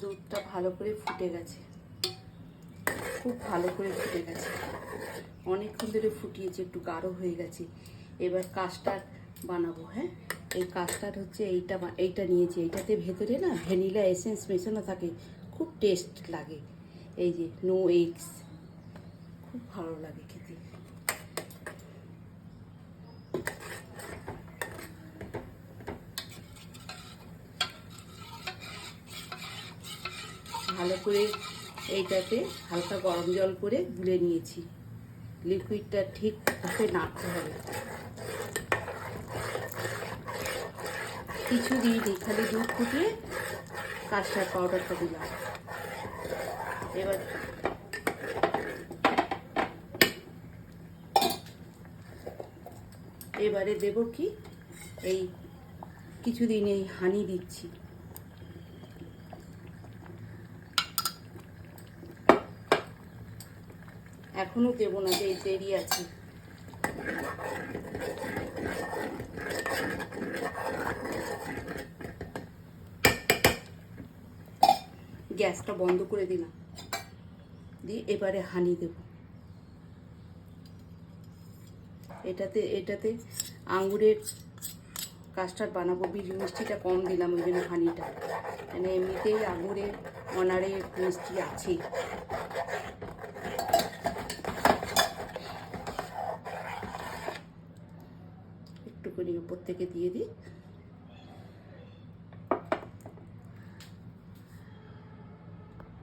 দুধটা ভালো করে ফুটে গেছে। খুব ভালো করে ফুটে গেছে। অনেকক্ষণ ধরে ফুটিয়েছে, একটু গাঢ় হয়ে গেছে। এবার কাস্টার্ড বানাবো হ্যাঁ? এই কাস্টার্ড হচ্ছে এইটা এইটা নিয়েছি। এইটাতে ভেতরে না ভ্যানিলা এসেন্স মেশানো থাকে, খুব টেস্ট লাগে। এই যে, নো এগস, খুব ভালো লাগে খেতে। ভালো করে এইটাতে হালকা গরম জল করে গুলে নিয়েছি। লিকুইডটা ঠিক ভাবে নাড়তে হবে। কিছু দিইনি খালি দুধ ফুটিয়ে কাস্টার্ড পাউডারটা দিলাম। এবার এবারে দেব কি? এই কিছুদিন এই হানি দিচ্ছি। এখনও দেবো না, যে দেরি আছে। গ্যাসটা বন্ধ করে দিলাম। দিয়ে এবারে হানি দেব। এটাতে এটাতে আঙুরের কাস্টার্ড বানাবো। বিড়ি মিষ্টিটা কম দিলাম, ওই জন্য হানিটা। মানে এমনিতেই আঙুরের অনারের মিষ্টি আছেই একটুখানি প্রত্যেকে দিয়ে দিই।